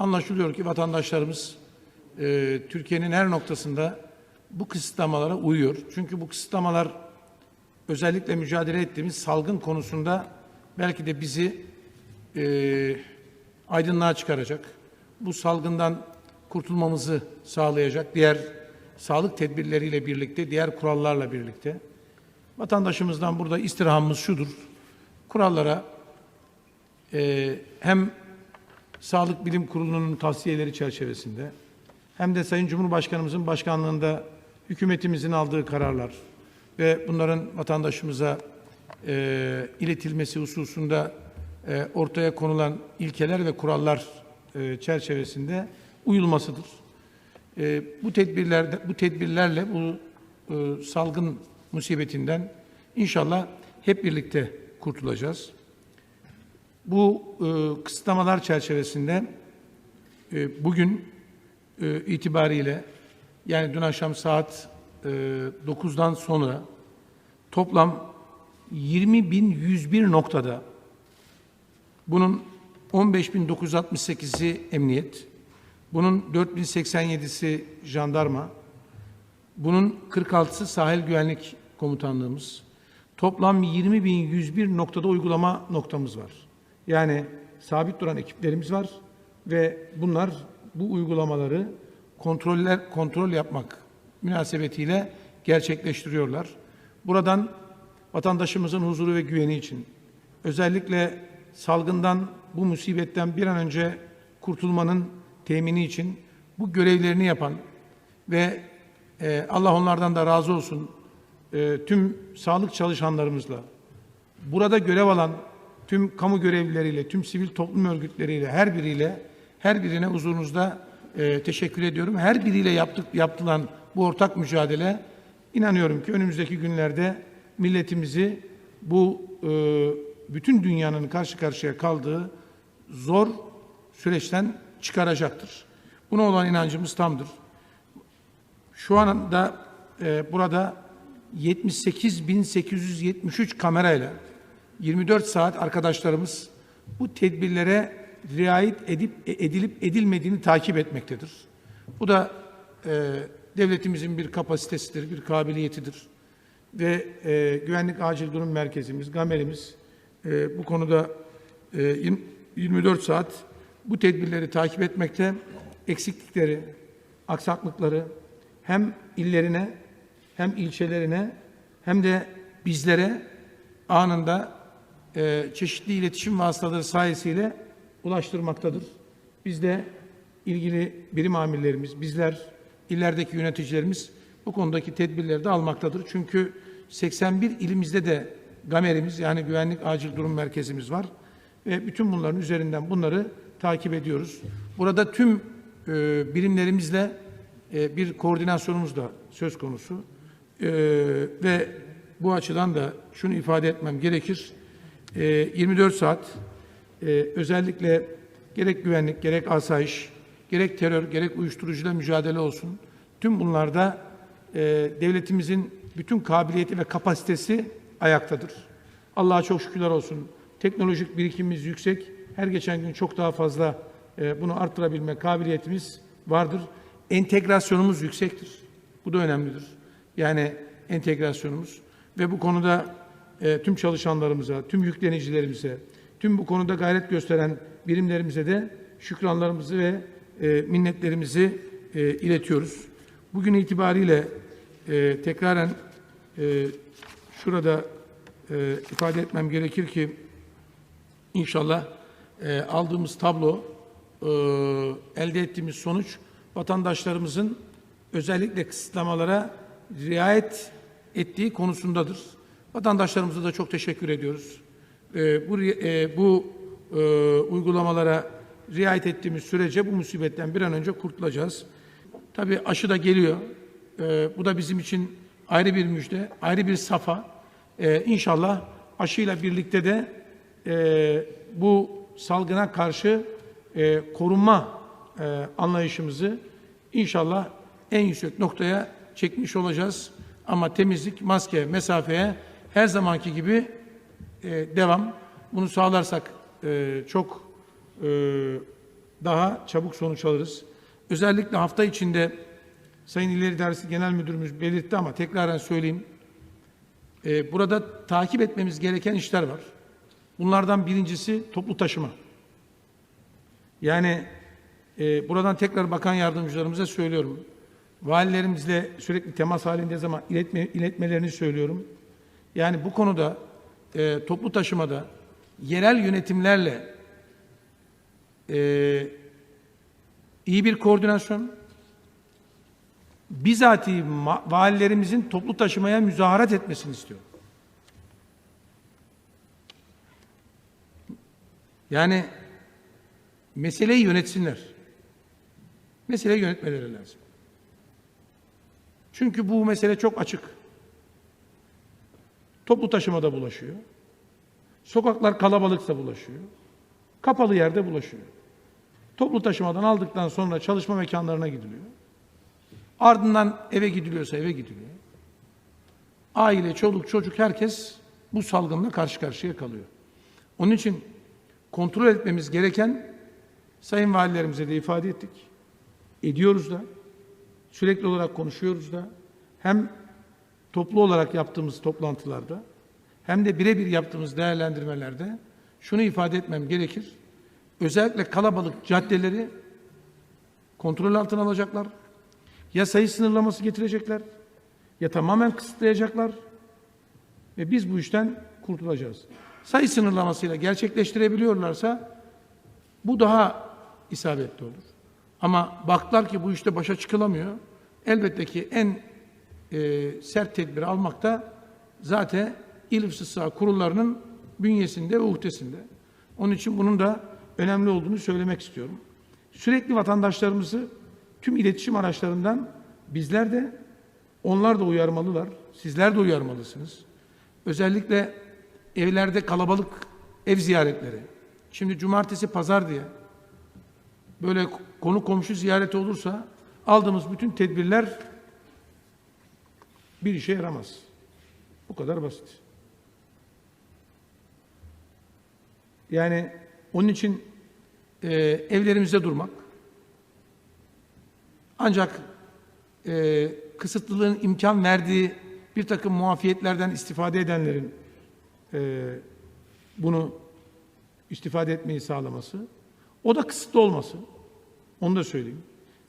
Anlaşılıyor ki vatandaşlarımız e, Türkiye'nin her noktasında bu kısıtlamalara uyuyor. Çünkü bu kısıtlamalar özellikle mücadele ettiğimiz salgın konusunda belki de bizi e, aydınlığa çıkaracak. Bu salgından kurtulmamızı sağlayacak diğer sağlık tedbirleriyle birlikte, diğer kurallarla birlikte. Vatandaşımızdan burada istirhamımız şudur. Kurallara e, hem Sağlık Bilim Kurulu'nun tavsiyeleri çerçevesinde hem de Sayın Cumhurbaşkanımızın başkanlığında hükümetimizin aldığı kararlar ve bunların vatandaşımıza e, iletilmesi hususunda e, ortaya konulan ilkeler ve kurallar e, çerçevesinde uyulmasıdır. E, bu tedbirlerde bu tedbirlerle bu e, salgın musibetinden inşallah hep birlikte kurtulacağız. Bu e, kısıtlamalar çerçevesinde e, bugün e, itibariyle yani dün akşam saat e, 9'dan sonra toplam 20.101 noktada bunun 15.968'i emniyet, bunun 4.087'si jandarma, bunun 46'sı sahil güvenlik komutanlığımız. Toplam 20.101 noktada uygulama noktamız var. Yani sabit duran ekiplerimiz var ve bunlar bu uygulamaları kontroller kontrol yapmak münasebetiyle gerçekleştiriyorlar. Buradan vatandaşımızın huzuru ve güveni için özellikle salgından bu musibetten bir an önce kurtulmanın temini için bu görevlerini yapan ve e, Allah onlardan da razı olsun e, tüm sağlık çalışanlarımızla burada görev alan tüm kamu görevlileriyle, tüm sivil toplum örgütleriyle, her biriyle, her birine huzurunuzda e, teşekkür ediyorum. Her biriyle yaptık, yaptılan bu ortak mücadele, inanıyorum ki önümüzdeki günlerde milletimizi bu e, bütün dünyanın karşı karşıya kaldığı zor süreçten çıkaracaktır. Buna olan inancımız tamdır. Şu anda e, burada 78.873 kamerayla 24 saat arkadaşlarımız bu tedbirlere riayet edip edilip edilmediğini takip etmektedir. Bu da e, devletimizin bir kapasitesidir, bir kabiliyetidir. Ve e, Güvenlik Acil Durum Merkezimiz, GAMER'imiz e, bu konuda e, 24 saat bu tedbirleri takip etmekte, eksiklikleri, aksaklıkları hem illerine hem ilçelerine hem de bizlere anında e, çeşitli iletişim vasıtaları sayesinde ulaştırmaktadır. Biz de ilgili birim amirlerimiz, bizler, illerdeki yöneticilerimiz bu konudaki tedbirleri de almaktadır. Çünkü 81 ilimizde de GAMER'imiz yani Güvenlik Acil Durum Merkezimiz var ve bütün bunların üzerinden bunları takip ediyoruz. Burada tüm e, birimlerimizle e, bir koordinasyonumuz da söz konusu e, ve bu açıdan da şunu ifade etmem gerekir. E, 24 saat e, özellikle gerek güvenlik, gerek asayiş, gerek terör, gerek uyuşturucuyla mücadele olsun. Tüm bunlarda e, devletimizin bütün kabiliyeti ve kapasitesi ayaktadır. Allah'a çok şükürler olsun. Teknolojik birikimimiz yüksek. Her geçen gün çok daha fazla bunu arttırabilme kabiliyetimiz vardır. Entegrasyonumuz yüksektir. Bu da önemlidir. Yani entegrasyonumuz ve bu konuda e, tüm çalışanlarımıza, tüm yüklenicilerimize, tüm bu konuda gayret gösteren birimlerimize de şükranlarımızı ve e, minnetlerimizi e, iletiyoruz. Bugün itibariyle e, tekraren e, şurada e, ifade etmem gerekir ki inşallah e, aldığımız tablo, e, elde ettiğimiz sonuç vatandaşlarımızın özellikle kısıtlamalara riayet ettiği konusundadır. Vatandaşlarımıza da çok teşekkür ediyoruz. E, bu e, bu e, uygulamalara riayet ettiğimiz sürece bu musibetten bir an önce kurtulacağız. Tabii aşı da geliyor. E, bu da bizim için ayrı bir müjde, ayrı bir safa. E, inşallah aşıyla birlikte de e, bu salgına karşı e, korunma e, anlayışımızı inşallah en yüksek noktaya çekmiş olacağız. Ama temizlik, maske, mesafeye her zamanki gibi e, devam. Bunu sağlarsak e, çok e, daha çabuk sonuç alırız. Özellikle hafta içinde Sayın İleri İdaresi Genel Müdürümüz belirtti ama tekraren söyleyeyim. Ee, burada takip etmemiz gereken işler var. Bunlardan birincisi toplu taşıma. Yani e, buradan tekrar bakan yardımcılarımıza söylüyorum. Valilerimizle sürekli temas halinde zaman iletme, iletmelerini söylüyorum. Yani bu konuda e, toplu taşımada yerel yönetimlerle e, iyi bir koordinasyon, bizatihi valilerimizin toplu taşımaya müzaharat etmesini istiyorum. Yani meseleyi yönetsinler. Meseleyi yönetmeleri lazım. Çünkü bu mesele çok açık. Toplu taşımada bulaşıyor. Sokaklar kalabalıksa bulaşıyor. Kapalı yerde bulaşıyor. Toplu taşımadan aldıktan sonra çalışma mekanlarına gidiliyor. Ardından eve gidiliyorsa eve gidiliyor. Aile, çoluk, çocuk herkes bu salgınla karşı karşıya kalıyor. Onun için kontrol etmemiz gereken sayın valilerimize de ifade ettik. Ediyoruz da. Sürekli olarak konuşuyoruz da. Hem toplu olarak yaptığımız toplantılarda hem de birebir yaptığımız değerlendirmelerde şunu ifade etmem gerekir. Özellikle kalabalık caddeleri kontrol altına alacaklar. Ya sayı sınırlaması getirecekler ya tamamen kısıtlayacaklar ve biz bu işten kurtulacağız. Sayı sınırlamasıyla gerçekleştirebiliyorlarsa bu daha isabetli olur. Ama baktılar ki bu işte başa çıkılamıyor. Elbette ki en e, sert tedbiri almakta zaten İl Sıha kurullarının bünyesinde ve uhdesinde. Onun için bunun da önemli olduğunu söylemek istiyorum. Sürekli vatandaşlarımızı tüm iletişim araçlarından bizler de onlar da uyarmalılar. Sizler de uyarmalısınız. Özellikle evlerde kalabalık ev ziyaretleri. Şimdi cumartesi pazar diye böyle konu komşu ziyareti olursa aldığımız bütün tedbirler bir işe yaramaz. Bu kadar basit. Yani onun için e, evlerimizde durmak ancak e, kısıtlılığın imkan verdiği bir takım muafiyetlerden istifade edenlerin e, bunu istifade etmeyi sağlaması, o da kısıtlı olması. Onu da söyleyeyim.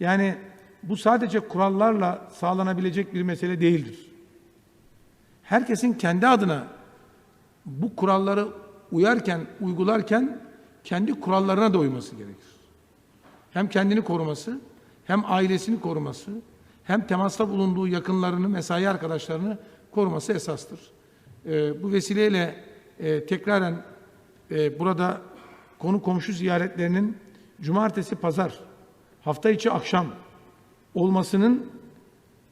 Yani bu sadece kurallarla sağlanabilecek bir mesele değildir. Herkesin kendi adına bu kuralları uyarken, uygularken kendi kurallarına da uyması gerekir. Hem kendini koruması, hem ailesini koruması, hem temasta bulunduğu yakınlarını, mesai arkadaşlarını koruması esastır. Ee, bu vesileyle e, tekraren e, burada konu komşu ziyaretlerinin cumartesi, pazar, hafta içi akşam olmasının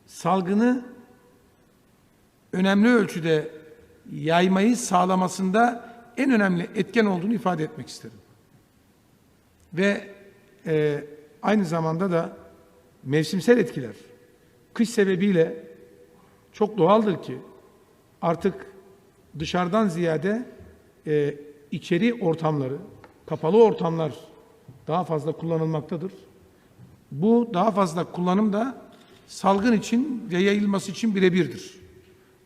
salgını önemli ölçüde yaymayı sağlamasında en önemli etken olduğunu ifade etmek isterim. Ve e, aynı zamanda da mevsimsel etkiler, kış sebebiyle çok doğaldır ki artık dışarıdan ziyade e, içeri ortamları, kapalı ortamlar daha fazla kullanılmaktadır. Bu daha fazla kullanım da salgın için ve yayılması için birebirdir.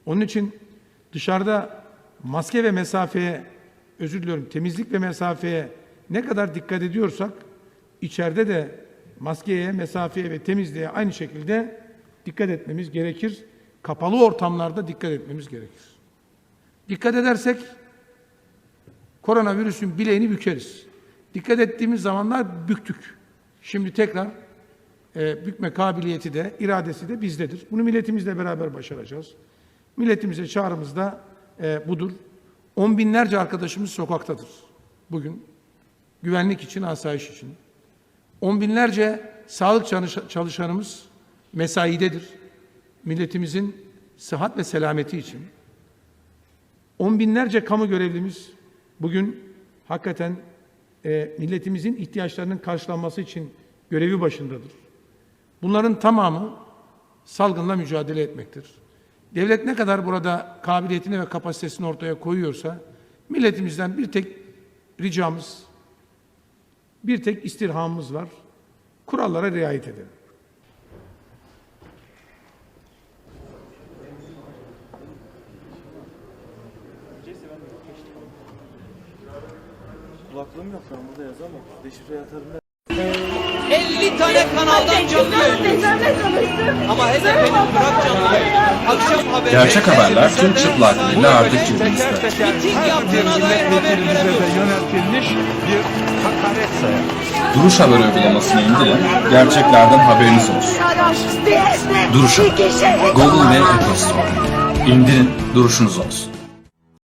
Onun için dışarıda maske ve mesafeye, özür diliyorum temizlik ve mesafeye ne kadar dikkat ediyorsak içeride de maskeye, mesafeye ve temizliğe aynı şekilde dikkat etmemiz gerekir. Kapalı ortamlarda dikkat etmemiz gerekir. Dikkat edersek koronavirüsün bileğini bükeriz. Dikkat ettiğimiz zamanlar büktük. Şimdi tekrar e, bükme kabiliyeti de, iradesi de bizdedir. Bunu milletimizle beraber başaracağız. Milletimize çağrımız da e, budur. On binlerce arkadaşımız sokaktadır bugün. Güvenlik için, asayiş için. On binlerce sağlık çalış- çalışanımız mesaidedir. Milletimizin sıhhat ve selameti için. On binlerce kamu görevlimiz bugün hakikaten e, milletimizin ihtiyaçlarının karşılanması için görevi başındadır. Bunların tamamı salgınla mücadele etmektir. Devlet ne kadar burada kabiliyetini ve kapasitesini ortaya koyuyorsa milletimizden bir tek ricamız Bir tek istirhamımız var. Kurallara riayet edelim. Kulaklığım yok ben burada yazamam. Deşifre atarım ben. 50 tane kanaldan canlı yayın. Ama HDP'nin bırak canlı. Akşam haberi. Gerçek haberler tüm çıplaklığıyla artık cebinizde. Miting yaptığına dair haber veremiyorsunuz. yöneltilmiş bir hakaret sayar. Duruş Haber uygulamasını indirin, gerçeklerden haberiniz olsun. Duruş Haber, Google ve Apple Store. İndirin, duruşunuz olsun.